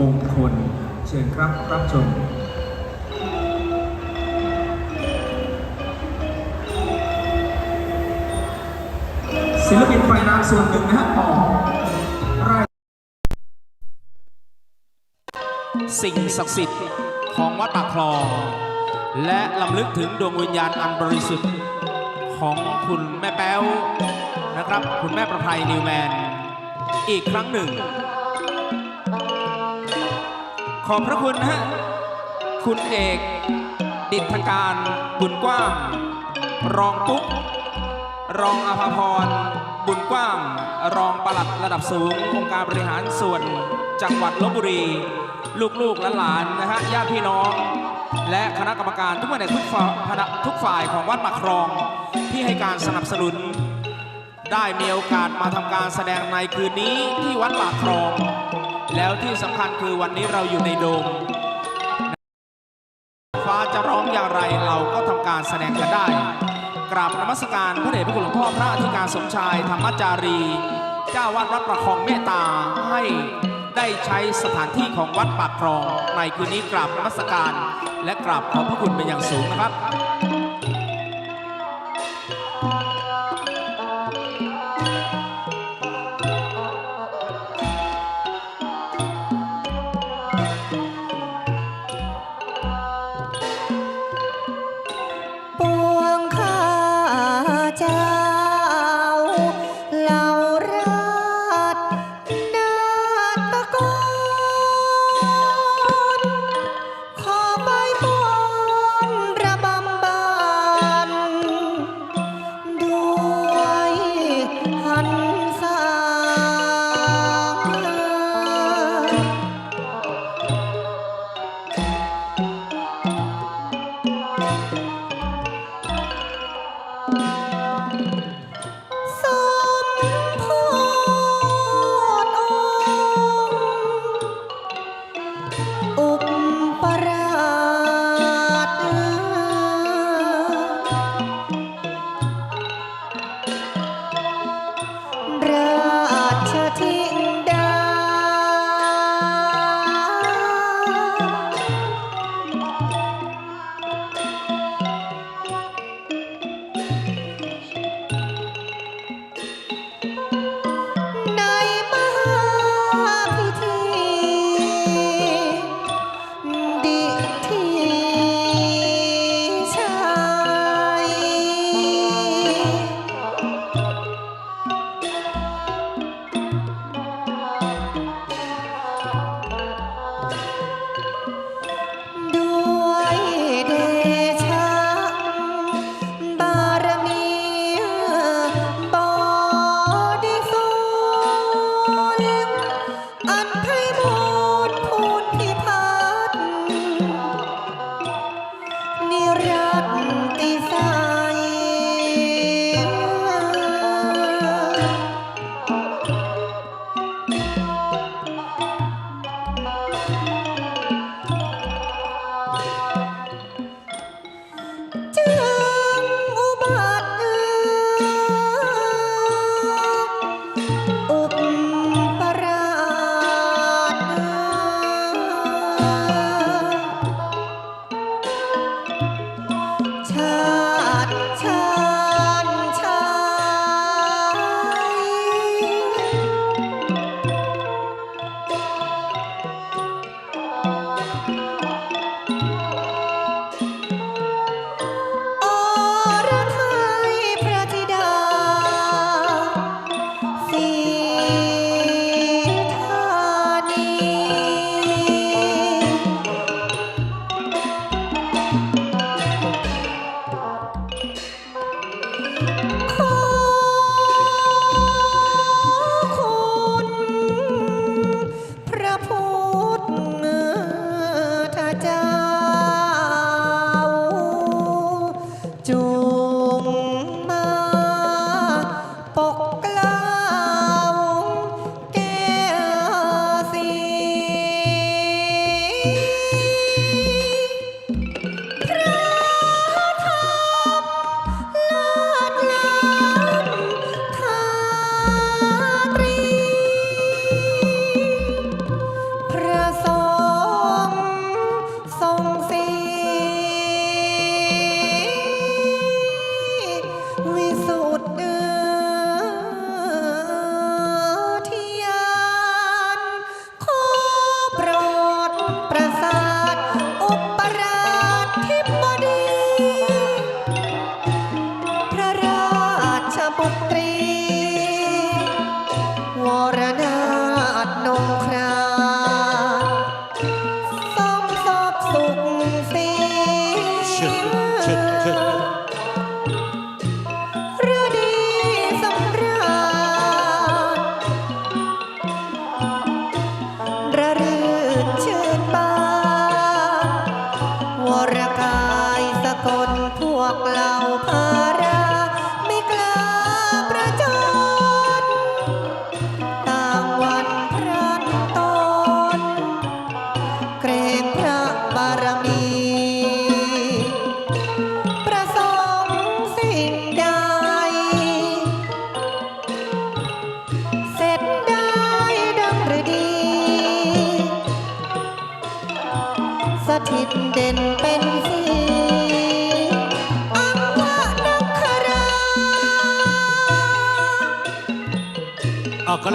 มงคล เชิญครับรับชมศิลปินไฟนามส่วนหนึ่งนะฮะออกไร่สิ่งศักดิ์สิทธิ์ของวัดปากคลองและลำลึกถึงดวงวิญญาณอันบริสุทธิ์ของคุณแม่แป้วนะครับ คุณแม่ประภัยนิวแมน อีกครั้งหนึ่ง อบพระคุณนะฮะ คุณเอก ดิษฐการบุญกว้าง รองปุ๊ก รองอภพร บุญกว้าง รองปลัดระดับสูงองค์การบริหารส่วนจังหวัดลบบุรี ลูกๆและหลานนะฮะญาติพี่น้อง และคณะกรรมการทุกฝ่ายทุกฝ่ายคณะทุกฝ่ายของวัดปากครอง ที่ให้การสนับสนุน ได้มีโอกาสมาทำการแสดงในคืนนี้ที่วัดปากครอง แล้วที่สำคัญคือวันนี้เราอยู่ในโดม ฟ้าจะร้องอย่างไรเราก็ทำการแสดงกันได้ กราบนมัสการพระเดชพระคุณหลวงพ่อพระอธิการสมชายธรรมจารี เจ้าวัดวัดประคองเมตตาให้ได้ใช้สถานที่ของวัดปากครอง ในคืนนี้กราบนมัสการ และกราบขอบพระคุณเป็นอย่างสูงนะครับ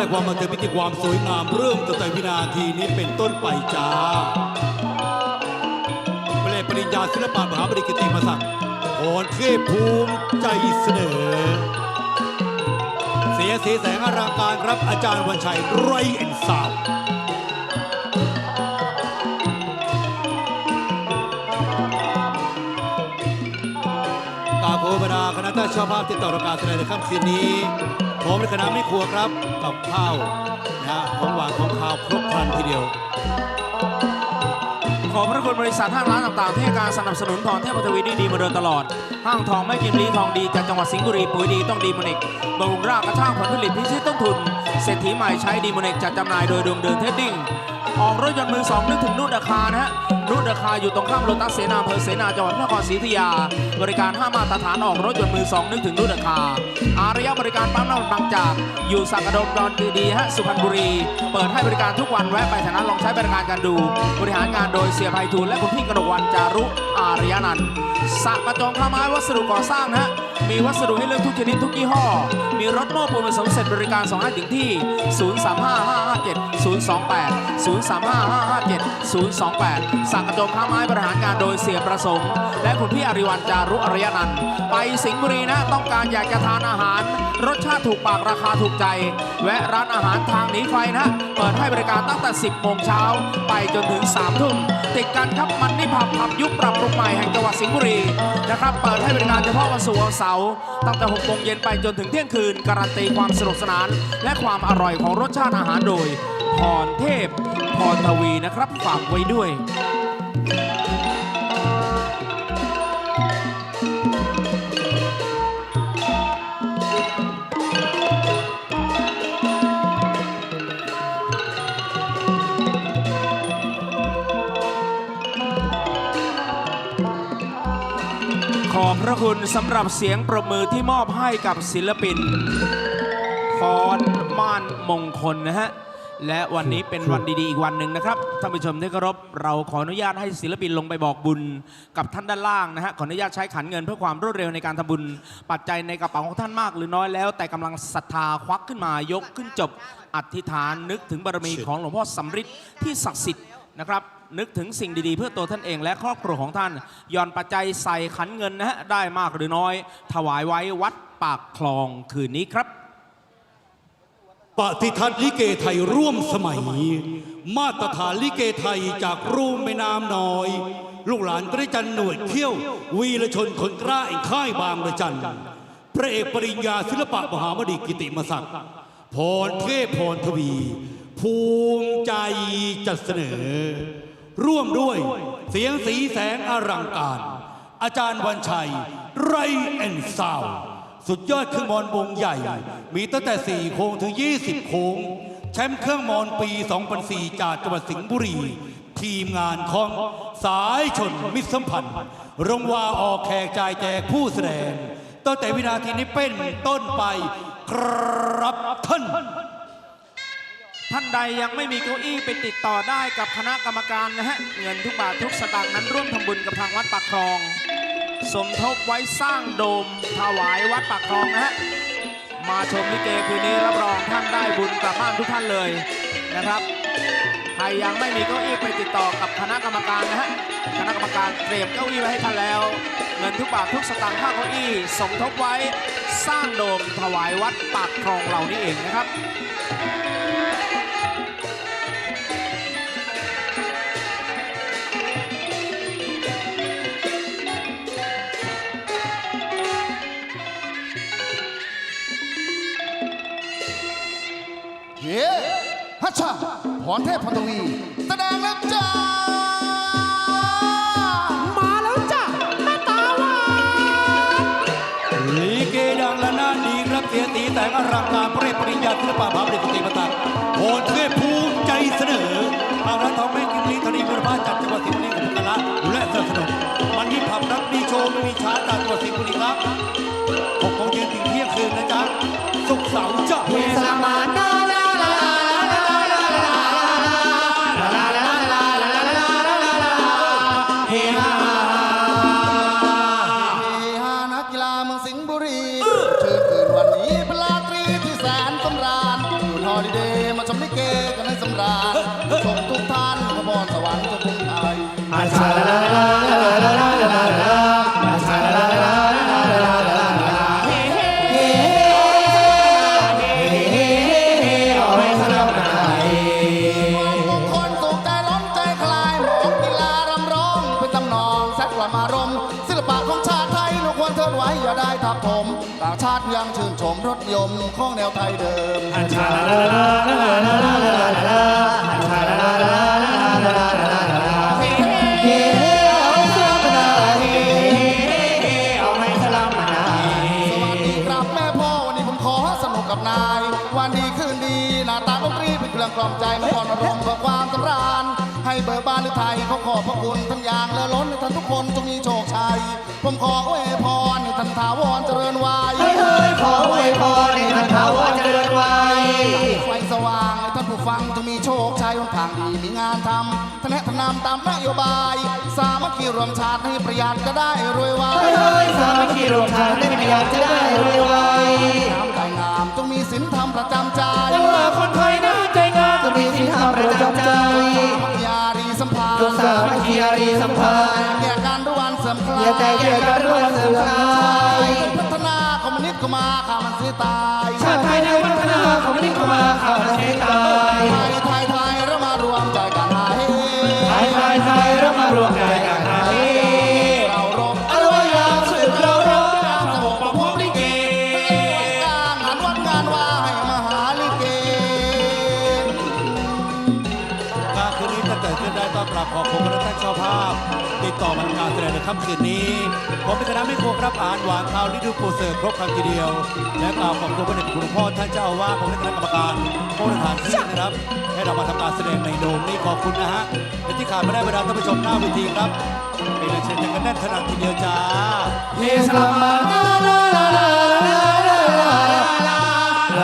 อักขระความมาเติมพิธีความสวยงามเริ่มตั้งแต่วินาทีนี้เป็นต้นไปจ้าพระเลปริญญาศิลปะมหาบริกิติมศักดิ์พรเทพภูมิใจเสนอ เสียสีแสงอลังการรับอาจารย์วันชัยไรเอ็นสาวกราบขอพระบรรดาคณะเจ้าภาพที่ต่อรายการแสดงในค่ำคืนนี้ผมในคณะไม่ครัวครับ กับข้าวนะฮะของหวานของข้าวครบครันทีเดียว ขอพระคุณบริษัทห้างร้านต่างๆที่ให้การสนับสนุนทองเทพทวีดีดีมาโดยตลอด ห้างทองไม่กินรีทองดีจากจังหวัดสิงห์บุรีปุ๋ยดีต้องดีมเนกบำรุงรากกระช่างผลผลิตพิชิตต้นทุน เศรษฐีใหม่ใช้ดีมเนกจัดจำหน่ายโดยดวงเดินเทดดิ้ง ออกรถยนต์มือสองนึกถึงนุ่นราคานะฮะนุ่นราคาอยู่ตรงข้ามโลตัสเสนาอำเภอเสนาจังหวัดพระนครศรีอยุธยา บริการห้ามาตรฐานออกรถยนต์มือสองนึกถึงนุ่นราคา อารยะบริการปั๊มน้ำมันบางจาก อยู่สักกระดมดอนดีดีฮะสุพรรณบุรี เปิดให้บริการทุกวันแวะไปฐานะลองใช้บริการกันดู บริหารงานโดยเสียภัยทูลและคุณพี่กนกวันจารุอารยานันท์สักกระจงข้าไม้วัสดุก่อสร้างนะฮะ มีวัสดุให้เลือกทุกชนิดทุกยี่ห้อ มีรถโม้ปูนผสมเสร็จบริการส่งให้ถึงที่ 035557 028 035557 028 สั่งกระจกค้าไม้บริหารงานโดยเสียประสงค์ และคุณพี่อริวันจารุอรยนันท์ไปสิงห์บุรีนะ ต้องการอยากจะทานอาหาร รสชาติถูกปากราคาถูกใจ แวะร้านอาหารทางหนีไฟนะ เปิดให้บริการตั้งแต่ 10โมงเช้าไปจนถึง3ทุ่มติดกันครับมันนี่ผับผับยุคปรับปรุงใหม่แห่งจังหวัดสิงห์บุรีนะครับเปิดให้บริการเฉพาะวันศุกร์าร์ตั้งแต่6โมงเย็นไปจนถึงเที่ยงคืน การันตีความสนุกสนาน และความอร่อยของรสชาติอาหารโดยพรเทพพรทวีนะครับฝากไว้ด้วย พระคุณสำหรับเสียงปรบมือที่มอบให้กับศิลปินฟอนม่านมงคลนะฮะ และวันนี้เป็นวันดีๆ อีกวันหนึ่งนะครับท่านผู้ชมที่เคารพเราขออนุญาตให้ศิลปินลงไปบอกบุญกับท่านด้านล่างนะฮะขออนุญาตใช้ขันเงินเพื่อความรวดเร็วในการทำบุญ ปัจจัยในกระเป๋าของท่านมากหรือน้อยแล้ว แต่กำลังศรัทธาควักขึ้นมายกขึ้นจบอธิษฐานนึกถึงบารมีของหลวงพ่อสำริดที่ศักดิ์สิทธิ์ นะครับ นึกถึงสิ่งดีๆ เพื่อตัวท่านเองและครอบครัวของท่านย่อนปัจจัยใส่ขันเงินนะฮะได้มากหรือน้อย ถวายไว้วัดปากคลองคืนนี้ครับปฏิทัศน์ลิเกไทยร่วมสมัย มาตรฐานลิเกไทยจากรูมแม่น้ำน้อย ลูกหลานตรีจันหน่วยเขี้ยว วีรชนคนกล้าแห่งค่ายบางระจันพระเอกปริญญาศิลปะมหามดิกิติมศักดิ์พรเทพพรทวี ภูมิใจจัดเสนอ ร่วมด้วยเสียงสีแสงอลังการ อาจารย์วันชัย ไรแอนซาว สุดยอดเครื่องมอนวงใหญ่ มีตั้งแต่ 4 โค้งถึง 20 โค้ง แชมป์เครื่องมอนปี 2004 จากจังหวัดสิงห์บุรี ทีมงานของสายชนมิตรสัมพันธ์รงวาออกแขกจ่ายแจกผู้แสดงตั้งแต่วินาทีนี้เป็นต้นไป ครับท่าน ท่านใดยังไม่มีเก้าอี้ไปติดต่อได้กับคณะกรรมการนะฮะ เงินทุกบาททุกสตางค์นั้นร่วมทำบุญกับทางวัดปากคลอง สมทบไว้สร้างโดมถวายวัดปากคลองนะฮะ มาชมลิเกคืนนี้รับรองท่านได้บุญกลับบ้านทุกท่านเลยนะครับ ใครยังไม่มีเก้าอี้ไปติดต่อกับคณะกรรมการนะฮะ คณะกรรมการเตรียมเก้าอี้ไว้ให้ท่านแล้ว เงินทุกบาททุกสตางค์ค่าเก้าอี้สมทบไว้สร้างโดมถวายวัดปากคลองเหล่านี้เองนะครับ พรเทพพรทวีแสดงแล้วจ้า มาแล้วจ้าหน้าตาหวานลีเกดังและน่านดีครับเสียตีแต่งอลังการพระเอกปริญญาศิลปะมหาบริกิติมศักดิ์โหนเทพภูมิใจเสนอทางร้านทองแม่กิมลีธนีบุรพาจัดจังหวัดสิงห์บุรีกับคณะและสนับสนุนมันมีผับนักมีโชว์ไม่มีช้าจากจังหวัดสิงห์บุรีครับหกโมงเย็นถึงเที่ยงคืนนะจ๊ะศุกร์เสาร์จะเวสามานด ของแนวไทยเดิมสวัสดีครับแม่พ่อวันนี้ผมขอสนุกกับนาย วันดีคืนดีหน้าตาดนตรีบเป็นเครื่องกล่อมใจมาก่อนอารมณ์เพื่อความสำราญ เบิกบานหรือไทยเขาขอบพระคุณทั้งอย่างเลอล้นให้ท่านทุกคนจงมีโชคชัย ผมขออวยพรให้ท่านถาวรเจริญวัยเฮ้ยเฮ้ยขออวยพรให้ท่านเขาว่าเจริญวัยไฟสว่างให้ท่านผู้ฟังจงมีโชคชัยวันทางดีมีงานทำทะแนะทะนำตามนโยบาย สามัคคีรวมชาติให้ประหยัดก็ได้รวยไวเฮ้ยเฮ้ยสามัคคีรวมทางได้ไม่อยากจะได้รวยไวน้ำใจงามจงมีศีลธรรมประจำใจว่าคนไทยนะใจงามจะมีสินธรรมประจำใจมัคยารี สามัคคีอารีสัมพันธ์แก่การรุวันสริมคลาอย่าใจเกี่ยวกันร่วมเสื่อมคลายพัฒนาคอมมิวนิสต์ก็มาข้ามันเสียตายชาติไทยในวัฒนาคอมมิวนิสต์ก็มาข่าวประเทศตายไทยไทยไทยเรามารวมใจกันไทยไทยไทยเรามารวมใจ ติดต่อมาทำการแสดงในค่ำคืนนี้ ผมเป็นคณะไม่ครัวครับอาหารหวานข้าวลิดูปูเสิร์ฟครบคำทีเดียว และกล่าวขอบคุณพระเดชคุณหลวงพ่อท่านเจ้าอาวาสผมเป็นคณะกรรมการผู้บริหารที่นะครับ ให้เรามาทำการแสดงในโดมนี้ขอบคุณนะฮะและที่ขาดไม่ได้เวลาท่านผู้ชมหน้าเวทีครับเป็นเชิญจะกันแน่นขนาดทีเดียวจ้าเฮสลามาลาลาลาลาลาลา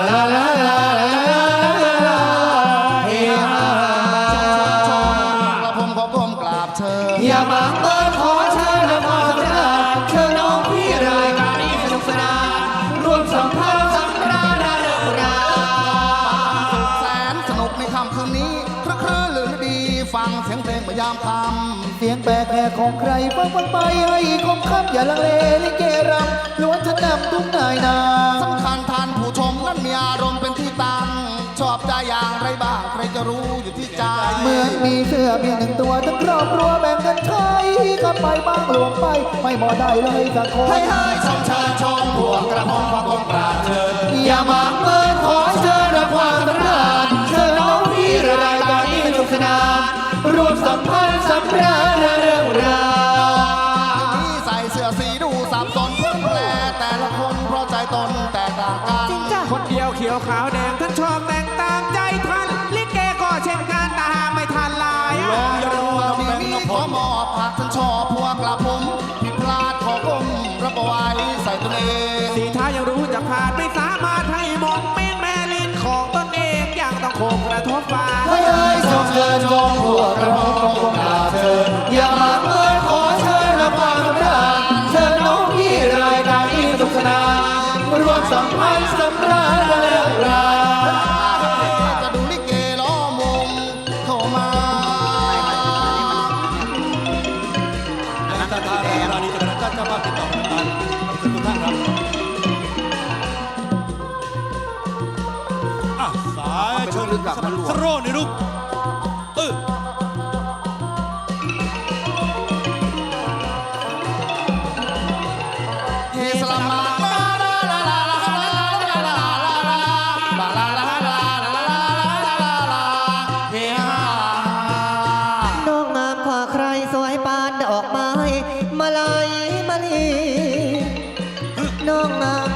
ลาลาลา ฟังเสียงเพลงเมื่อยามค่ำเสียงแปลกแหกของใครฟังฟังไปให้คมคำอย่าลังเลลิเกรำล้วนถนำทุกนายนางสำคัญท่านผู้ชมนั้นมีอารมณ์เป็นที่ตั้งชอบใจอย่างไรบ้างใครจะรู้อยู่ที่ใจเหมือนมีเสื้อเพียงหนึ่งตัวทั้งครอบครัวแบ่งกันใช้ก็ไปบ้างหลวงไป ไม่หมอได้เลยสักคนให้ให้ชมเชิญชมพวกกระผมขอก้มกราบเชิญอย่ามาเมินขอเชิญรับความสำราญเชิญน้องพี่รายการนี้สนุกสนาน รวมสัมพันธ์สำราญเรื่องราวนี่ใส่เสื้อสีดูสับสนเพื่อนแปลแต่ละคนเพราะใจตนแตกต่างกันคนเดียวเขียวขาวแดงท่านชอบแต่งตามใจท่านลิเกก็เช่นกันแต่หาไม่ทันลายลองอย่ารู้ว่ามีมีขอมอบผักท่านชอบพวกกระผมผิดพลาดขอก้มรับเอาไว้ใส่ตัวเองสีท้ายังรู้จักขาดไม่สามารถให้หมดเมนแม่ลิ้นของตนเองอย่างต้องโคงกระทบฟ้า เฮ้ยเฮ้ยส่งเชิญชมพวกกระผมกองกราบเชิญอย่ามา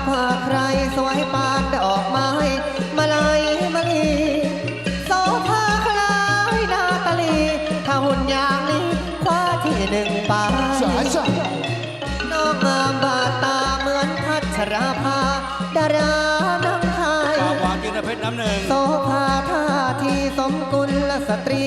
องงามกว่าใครสวยปานดอกไม้มาลายมาลีโซภาคล้ายนาตาลีถ้าหุ่นอย่างนี้คว้าที่หนึ่งไปใช่ใช่น้องงามบาดตาเหมือนพัชราภาดาราน้ำไทย ปากหวานกินเพชรน้ำหนึ่ง โสภาท่าที่สมกุลสตรี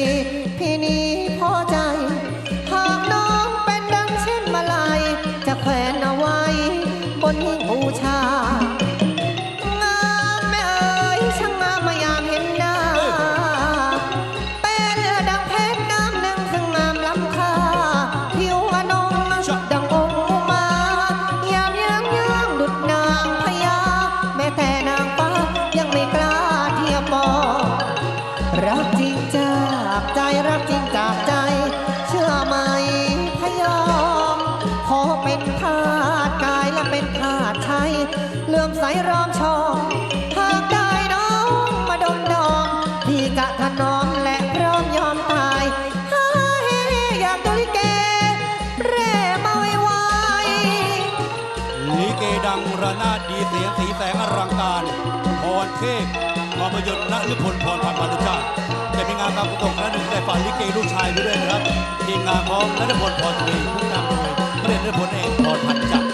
เลื่อมใสรอมชอมหากได้น้องมาดมดอมพี่จะถนอมและพร้อมยอมตายให้อยากดูลิเกเร่มาไวลิเกดังระนาดดีเสียงสีแสงอลังการพรเทพภาพยนตร์นฤพลพรพันธ์มานุชาติจะมีงานการกุศลครั้งหนึ่งได้ฝากลิเกลูกชายไปด้วยนะครับทีมงานของนฤพลพรทวีผู้นำโดยพระเดชนฤพลเองพรพันธ์จัก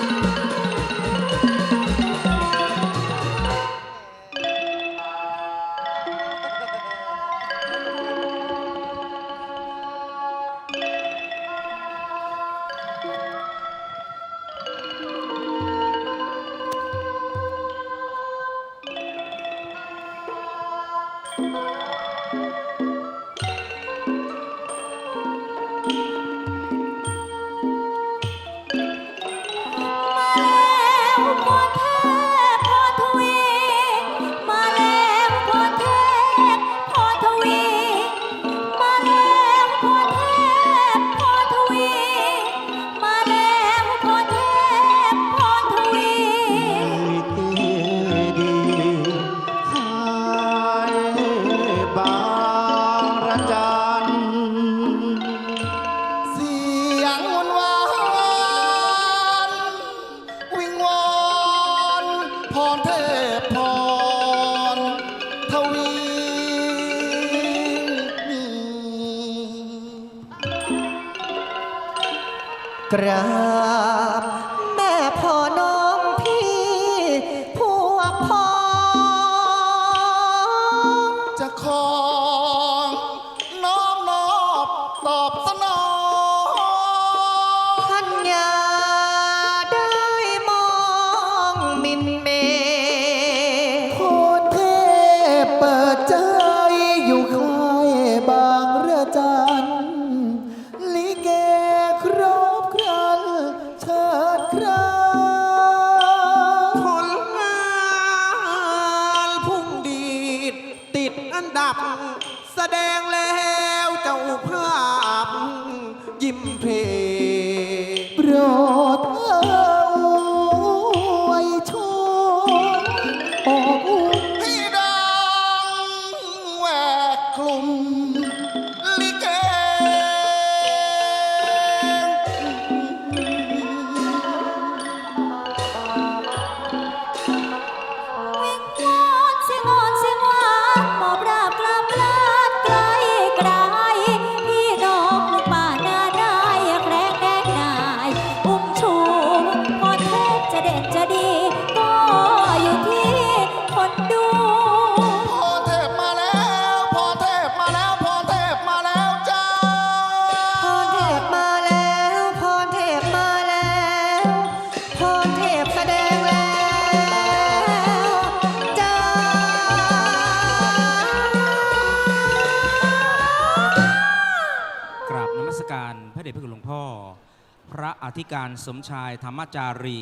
ธิการสมชายธรรมจารี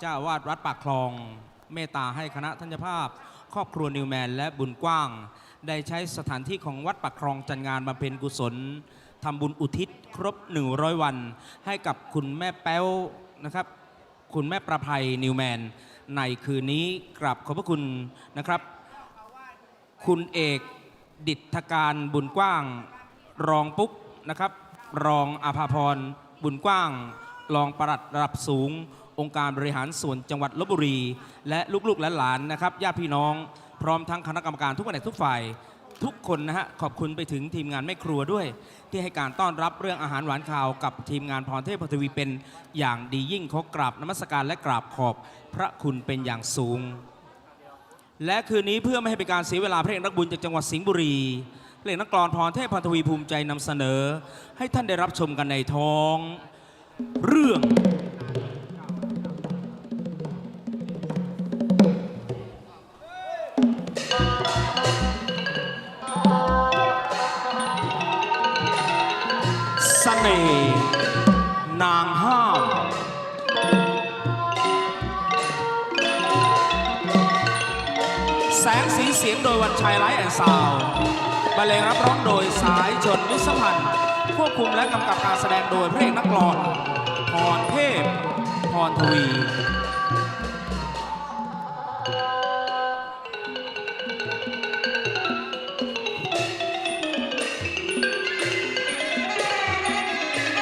เจ้าวาดวัดปากคลอง เมตตาให้คณะทัญภาพ ครอบครัวนิวแมนและบุญกว้าง ได้ใช้สถานที่ของวัดปากคลองจัดงานบำเพ็ญกุศลทำบุญอุทิศครบ 100 วัน ให้กับคุณแม่แป้วนะครับ คุณแม่ประภัยนิวแมน ในคืนนี้กราบขอบพระคุณนะครับ คุณเอกดิษฐการบุญกว้าง รองปุ๊กนะครับ รองอาภาพรบุญกว้าง รองปลัดระดับสูง องค์การบริหารส่วนจังหวัดลบบุรี และลูกๆและหลานนะครับญาติพี่น้อง พร้อมทั้งคณะกรรมการทุกแผนกทุกฝ่าย ทุกคนนะฮะขอบคุณไปถึงทีมงานแม่ครัวด้วย ที่ให้การต้อนรับเรื่องอาหารหวานข่าวกับทีมงานพรเทพพทวีเป็นอย่างดียิ่งขอกราบนมัสการและกราบขอบพระคุณเป็นอย่างสูง และคืนนี้เพื่อไม่ให้เป็นการเสียเวลาเพลงนักบุญจากจังหวัดสิงห์บุรีเพลงนักกลอนพรเทพพันธวีภูมิใจนำเสนอ ให้ท่านได้รับชมกันในท้อง เรื่อง เสน่ห์นางห้าม แสงสีเสียงโดยวันชัยไลท์แอนด์ซาวบรรเลงรับร้องโดยสายชนวิศพันธ์ ควบคุมและกำกับการแสดงโดยพระเอกนักกลอนพรเทพพรทวี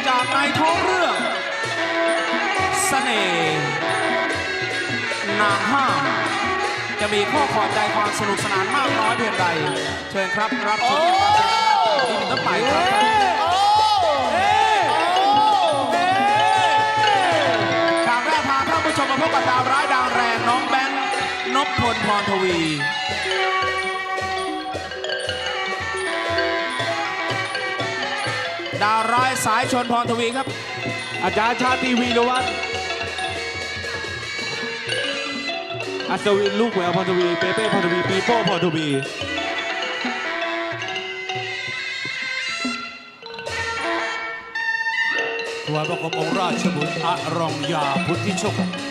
จากในท้องเรื่องเสน่ห์นางห้าม จะมีข้อขอบใจความสนุกสนานมากน้อยเพียงใด เชิญครับ รับชมที่มันต้องไปครับ ผู้ชมมาพบกับดาวร้ายดาวแรงน้องแบงค์นพพลพรทวีดาวร้ายสายชนพรทวีครับ อาจารย์ชาติวีรวัตรอัศวินลูกแหววพรทวีเปเป้พรทวีปีโป้พรทวีถวายบังคมองค์ราชบุตรอรองยาพุทธิโชค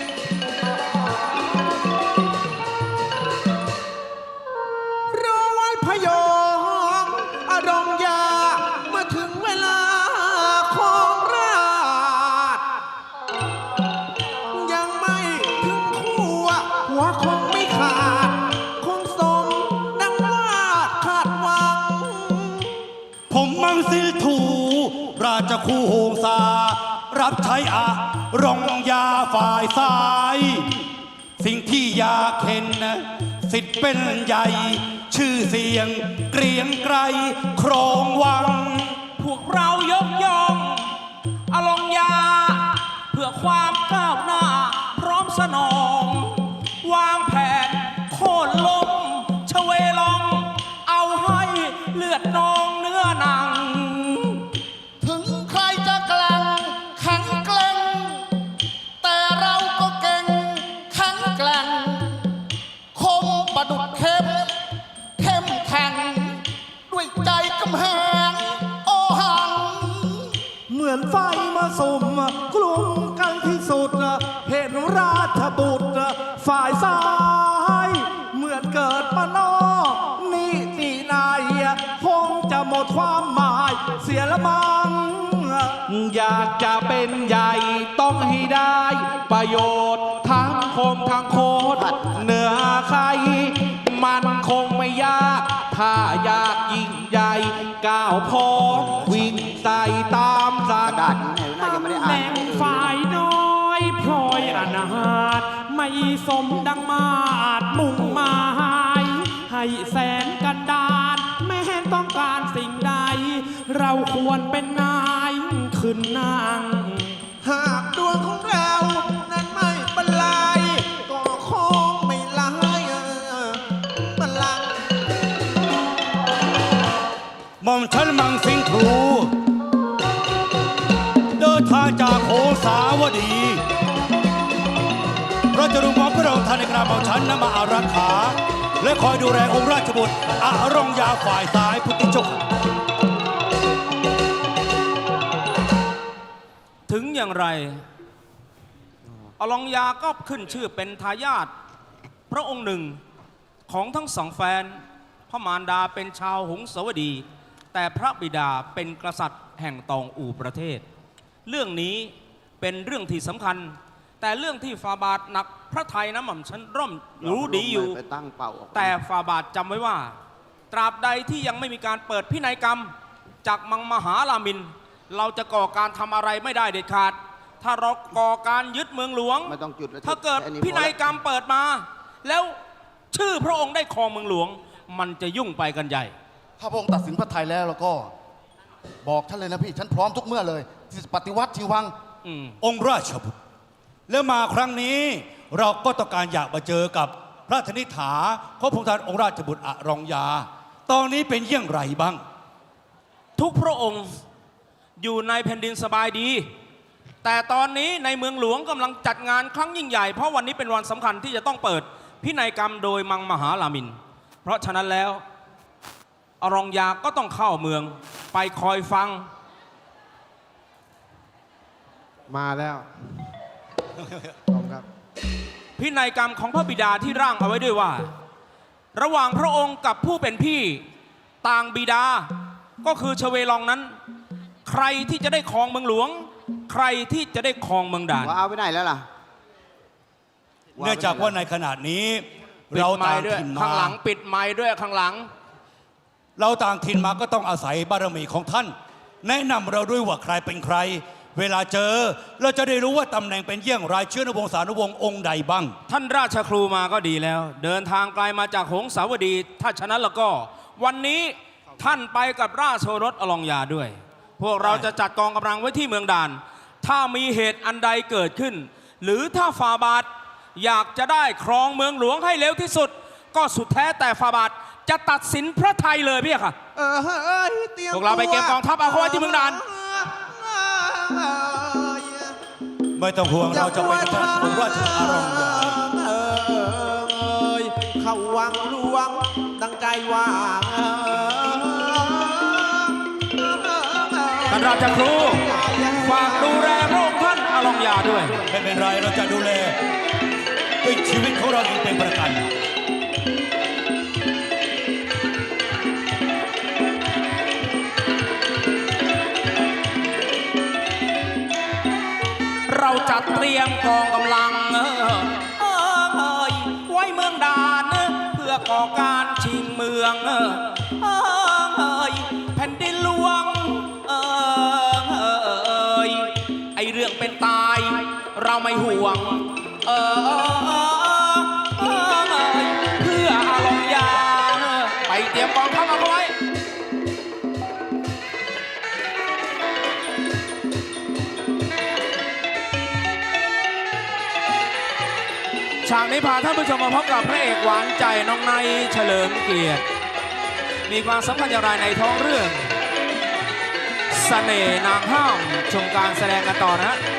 รับใช้อะรองยาฝ่ายซ้าย สิ่งที่อยากเห็นนะสิทธิ์เป็นใหญ่ ชื่อเสียง เกรียงไกรครองวัง พวกเรายกย่องอลงยา เพื่อความก้าวหน้า อยากจะเป็นใหญ่ต้องให้ได้ประโยชน์ ทั้งคมทั้งโคตรเหนือใคร มันคงไม่ยาก ถ้าอยากยิ่งใหญ่ก้าวพองวิ่งใส่ตามสักแหน่งฝ่ายน้อยพลอยอนาถไม่สมดังมาดมุ่งหมายให้แสนกันดาน แม้ต้องการสิ่งใด เราควรเป็นนาย ขึ้นนางหากดวงของเรานั้นไม่บรรลัยก็คงไม่ลายบัลลังก์หม่อมฉันมังสิงถูเดินทางจากโหสาวดีเราจะรู้มอบพระองค์ท่านในกราบหม่อมฉันนำมาอารักขา และคอยดูแลองค์ราชบุตรอารองยาฝ่ายซ้ายพุทธิเจก อย่างไรอลองยาก็ขึ้นชื่อเป็นทายาทพระองค์หนึ่งของทั้งสองแฟน พระมารดาเป็นชาวหงสาวดี แต่พระบิดาเป็นกษัตริย์แห่งตองอูประเทศ เรื่องนี้เป็นเรื่องที่สำคัญ แต่เรื่องที่ฟาบาทหนักพระไทยนะหม่อมฉันร่อมรู้ดีอยู่แต่ฟาบาทจำไว้ว่า ตราบใดที่ยังไม่มีการเปิดพินัยกรรม จากมังมหารามิน เราจะก่อการทำอะไรไม่ได้เด็ดขาด ถ้าเราก่อการยึดเมืองหลวง ไม่ต้องจุดแล้วถ้าเกิดแค่นี้พินัยกรรมเปิดมา แล้วชื่อพระองค์ได้ครองเมืองหลวง มันจะยุ่งไปกันใหญ่ ถ้าพระองค์ตัดสินพระไทยแล้วแล้วก็ บอกท่านเลยนะพี่ ฉันพร้อมทุกเมื่อเลยที่จะปฏิวัติทีวัง อืม องค์ราชบุตร แล้วมาครั้งนี้เราก็ต้องการอยากมาเจอกับพระธนิษฐาของพระองค์ท่านองค์ราชบุตรอรองยา ตอนนี้เป็นเยี่ยงไรบ้าง ทุกพระองค์ อยู่ในแผ่นดินสบายดี แต่ตอนนี้ในเมืองหลวงกำลังจัดงานครั้งยิ่งใหญ่ เพราะวันนี้เป็นวันสำคัญที่จะต้องเปิดพินัยกรรมโดยมังมหารามิน เพราะฉะนั้นแล้วอรองยาก็ต้องเข้าเมืองไปคอยฟัง มาแล้วขอบคุณครับ พินัยกรรมของพระบิดาที่ร่างเอาไว้ด้วยว่า ระหว่างพระองค์กับผู้เป็นพี่ต่างบิดาก็คือชเวลองนั้นใค รที่จะได้ครองเมืองหลวง ใครที่จะได้ครองเมืองด่าน ว่าเอาไปไหนแล้วล่ะเนื่องจากว่าในขณะนี้ ปิดเราไม้ต่างด้วยถิ่นข้างหลัมางปิดไม้ด้วยข้างหลัง เราต่างถิ่นมาก็ต้องอาศัยบารมีของท่าน แนะนำเราด้วยว่าใครเป็นใคร เวลาเจอ เราจะได้รู้ว่าตำแหน่งเป็นเยี่ยงรายเชื้อนวงศานุวงศ์องค์ใดบ้าง ท่านราชครูมาก็ดีแล้ว เดินทางไกลมาจากหงสาวดี ถ้าฉะนั้นแล้วก็ วันนี้ท่านไปกับราชโอรสอลองยาด้วย พวกเราจะจัดกองกำลังไว้ที่เมืองด่าน ถ้ามีเหตุอันใดเกิดขึ้น หรือถ้าฟาบาทอยากจะได้ครองเมืองหลวงให้เร็วที่สุด ก็สุดแท้แต่ฟาบาทจะตัดสินพระไทยเลยพี่ค่ะ เออเอ้ยเตรียมพวกเราไปเก็บกองทัพเอาเข้าไว้ที่เมืองด่าน ไม่ต้องห่วงเราจะไปกับองค์ราชอารองยาเออเออเอยเข้าวังหลวงดังใจว่าานราชครูฝากดูแลพระองค์ท่านอลองยาด้วย ไม่เป็นไรเราจะดูแลด้วยชีวิตของเราเองเป็นประกันเราจัดเตรียมกองกำลังเออเออเอยไว้เมืองด่านเออเพื่อก่อการชิงเมือง เราไม่ห่วง เออเออเออเอยเพื่ออาลองยาไปเตรียมกองทัพเอาไว้ฉากนี้พาท่านผู้ชมมาพบกับพระเอกหวานใจน้องไนเฉลิมเกียรติ มีความสำคัญอย่างไรในท้องเรื่องสเสน่ห์นางห้ามชมการแสดงกันต่อนะฮะ